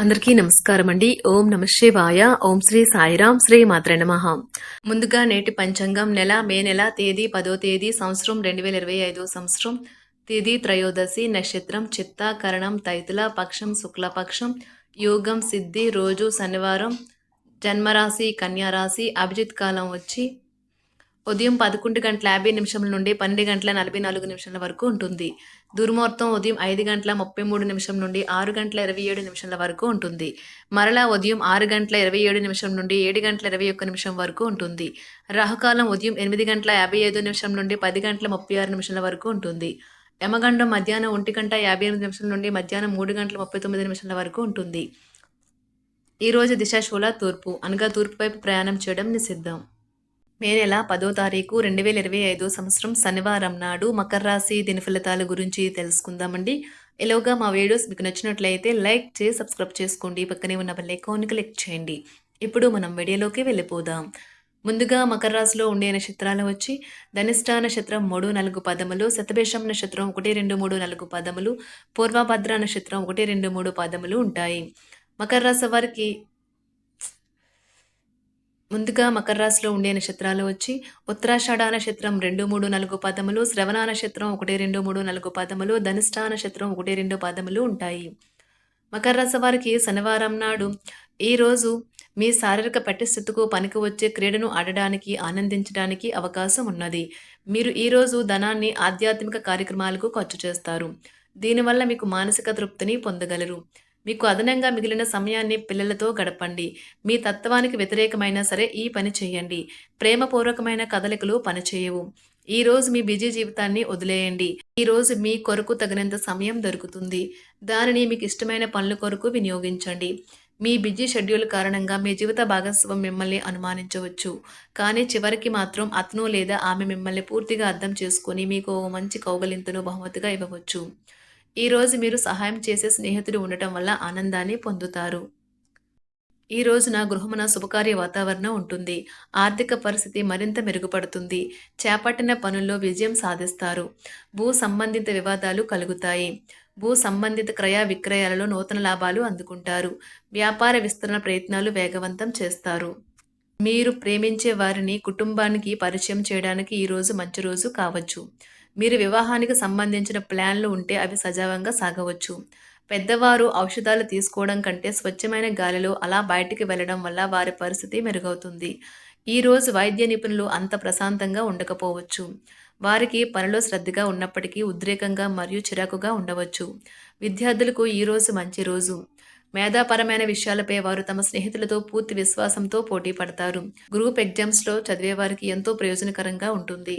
అందరికీ నమస్కారం అండి. ఓం నమ శివాయ. ఓం శ్రీ సాయిరాం శ్రీ మాత్ర నమ. ముందుగా నేటి పంచాంగం నెల మే నెల తేదీ పదో తేదీ సంవత్సరం రెండు వేల ఇరవై ఐదో సంవత్సరం. తేదీ త్రయోదశి నక్షత్రం చిత్త కరణం తైతుల పక్షం శుక్లపక్షం యోగం సిద్ధి రోజు శనివారం జన్మరాశి కన్యారాశి అభిజిత్ కాలం వచ్చి ఉదయం పదకొండు గంటల యాభై నిమిషముల నుండి పన్నెండు గంటల నలభై నాలుగు నిమిషాల వరకు ఉంటుంది. దుర్ముహూర్తం ఉదయం ఐదు గంటల ముప్పై మూడు నిమిషం నుండి ఆరు గంటల ఇరవై ఏడు నిమిషాల వరకు ఉంటుంది. మరలా ఉదయం ఆరు గంటల ఇరవై ఏడు నిమిషం నుండి ఏడు గంటల ఇరవై ఒక్క నిమిషం వరకు ఉంటుంది. రాహుకాలం ఉదయం ఎనిమిది గంటల యాభై ఐదు నిమిషం నుండి పది గంటల ముప్పై ఆరు నిమిషాల వరకు ఉంటుంది. యమగండం మధ్యాహ్నం ఒంటి గంట యాభై ఎనిమిది నిమిషాల నుండి మధ్యాహ్నం మూడు గంటల ముప్పై తొమ్మిది నిమిషాల వరకు ఉంటుంది. ఈరోజు రోజు దిశాశూల తూర్పు అనగా తూర్పు వైపు ప్రయాణం చేయడం నిషిద్ధం. మే నెల పదో తారీఖు రెండు వేల ఇరవై ఐదో సంవత్సరం శనివారం నాడు మకర రాశి దిన ఫలితాల గురించి తెలుసుకుందామండి. ఎలాగా మా వీడియోస్ మీకు నచ్చినట్లయితే లైక్ చేసి సబ్స్క్రైబ్ చేసుకోండి. పక్కనే ఉన్న బెల్ ఐకాన్ని క్లిక్ చేయండి. ఇప్పుడు మనం వీడియోలోకి వెళ్ళిపోదాం. ముందుగా మకర రాశిలో ఉండే నక్షత్రాలు వచ్చి ధనిష్ట నక్షత్రం మూడు నాలుగు పదములు శతభేషం నక్షత్రం ఒకటి రెండు మూడు నాలుగు పదములు పూర్వభద్ర నక్షత్రం ఒకటి రెండు మూడు పదములు ఉంటాయి. మకర రాశి వారికి ముందుగా మకర రాశిలో ఉండే నక్షత్రాలు వచ్చి ఉత్తరాషాఢ నక్షత్రం రెండు మూడు నాలుగు పదములు శ్రవణ నక్షత్రం ఒకటి రెండు మూడు నాలుగు పదములు ధనిష్ట నక్షత్రం ఒకటి రెండు పదములు ఉంటాయి. మకర రాశి వారికి శనివారం నాడు ఈరోజు మీ శారీరక పటిస్థితికు పనికి వచ్చే క్రీడను ఆడడానికి ఆనందించడానికి అవకాశం ఉన్నది. మీరు ఈరోజు ధనాన్ని ఆధ్యాత్మిక కార్యక్రమాలకు ఖర్చు చేస్తారు. దీనివల్ల మీకు మానసిక తృప్తిని పొందగలరు. మీకు అదనంగా మిగిలిన సమయాన్ని పిల్లలతో గడపండి. మీ తత్వానికి వ్యతిరేకమైనా సరే ఈ పని చేయండి. ప్రేమపూర్వకమైన కదలికలు పనిచేయవు. ఈ రోజు మీ బిజీ జీవితాన్ని వదిలేయండి. ఈ రోజు మీ కొరకు తగినంత సమయం దొరుకుతుంది. దానిని మీకు ఇష్టమైన పనుల కొరకు వినియోగించండి. మీ బిజీ షెడ్యూల్ కారణంగా మీ జీవిత భాగస్వామి మిమ్మల్ని అనుమానించవచ్చు. కానీ చివరికి మాత్రం అతను లేదా ఆమె మిమ్మల్ని పూర్తిగా అర్థం చేసుకొని మీకు ఓ మంచి కౌగలింతను బహుమతిగా ఇవ్వవచ్చు. ఈ రోజు మీరు సహాయం చేసే స్నేహితుడు ఉండటం వల్ల ఆనందాన్ని పొందుతారు. ఈ రోజున గృహమున శుభకార్య వాతావరణం ఉంటుంది. ఆర్థిక పరిస్థితి మరింత మెరుగుపడుతుంది. చేపట్టిన పనుల్లో విజయం సాధిస్తారు. భూ సంబంధిత వివాదాలు కలుగుతాయి. భూ సంబంధిత క్రయ విక్రయాలలో నూతన లాభాలు అందుకుంటారు. వ్యాపార విస్తరణ ప్రయత్నాలు వేగవంతం చేస్తారు. మీరు ప్రేమించే వారిని కుటుంబానికి పరిచయం చేయడానికి ఈరోజు మంచి రోజు కావచ్చు. మీరు వివాహానికి సంబంధించిన ప్లాన్లు ఉంటే అవి సజావంగా సాగవచ్చు. పెద్దవారు ఔషధాలు తీసుకోవడం కంటే స్వచ్ఛమైన గాలిలో అలా బయటికి వెళ్ళడం వల్ల వారి పరిస్థితి మెరుగవుతుంది. ఈరోజు వైద్య నిపుణులు అంత ప్రశాంతంగా ఉండకపోవచ్చు. వారికి పనిలో శ్రద్ధగా ఉన్నప్పటికీ ఉద్రేకంగా మరియు చిరాకుగా ఉండవచ్చు. విద్యార్థులకు ఈరోజు మంచి రోజు. మేధాపరమైన విషయాలపై వారు తమ స్నేహితులతో పూర్తి విశ్వాసంతో పోటీ పడతారు. గ్రూప్ ఎగ్జామ్స్లో చదివేవారికి ఎంతో ప్రయోజనకరంగా ఉంటుంది.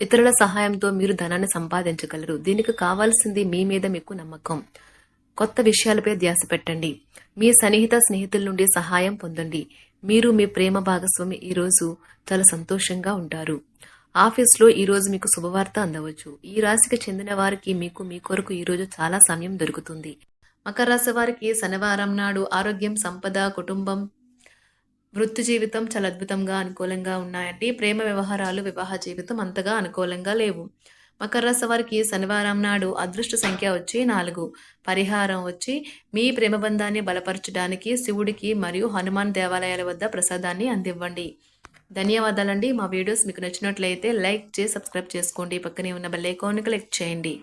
ఇతరుల సహాయంతో మీరు ధనాన్ని సంపాదించగలరు. దీనికి కావాల్సింది మీ మీద మీకు నమ్మకం. కొత్త విషయాలపై ధ్యాస పెట్టండి. మీ సన్నిహిత స్నేహితుల నుండి సహాయం పొందండి. మీరు మీ ప్రేమ భాగస్వామి. ఈ రోజు చాలా సంతోషంగా ఉంటారు. ఆఫీస్లో ఈరోజు మీకు శుభవార్త అందవచ్చు. ఈ రాశికి చెందిన వారికి మీకు మీ కొరకు ఈ రోజు చాలా సమయం దొరుకుతుంది. మకర రాశి వారికి శనివారం నాడు ఆరోగ్యం సంపద కుటుంబం వృత్తి జీవితం చాలా అద్భుతంగా అనుకూలంగా ఉన్నాయండి. ప్రేమ వ్యవహారాలు వివాహ జీవితం అంతగా అనుకూలంగా లేవు. మకర రాశి వారికి శనివారం నాడు అదృష్ట సంఖ్య వచ్చి నాలుగు. పరిహారం వచ్చి మీ ప్రేమ బంధాన్ని బలపరచడానికి శివుడికి మరియు హనుమాన్ దేవాలయాల వద్ద ప్రసాదాన్ని అందివ్వండి. ధన్యవాదాలండి. మా వీడియోస్ మీకు నచ్చినట్లయితే లైక్ చేసి సబ్స్క్రైబ్ చేసుకోండి. పక్కనే ఉన్న బెల్ ఐకాన్ని క్లిక్ చేయండి.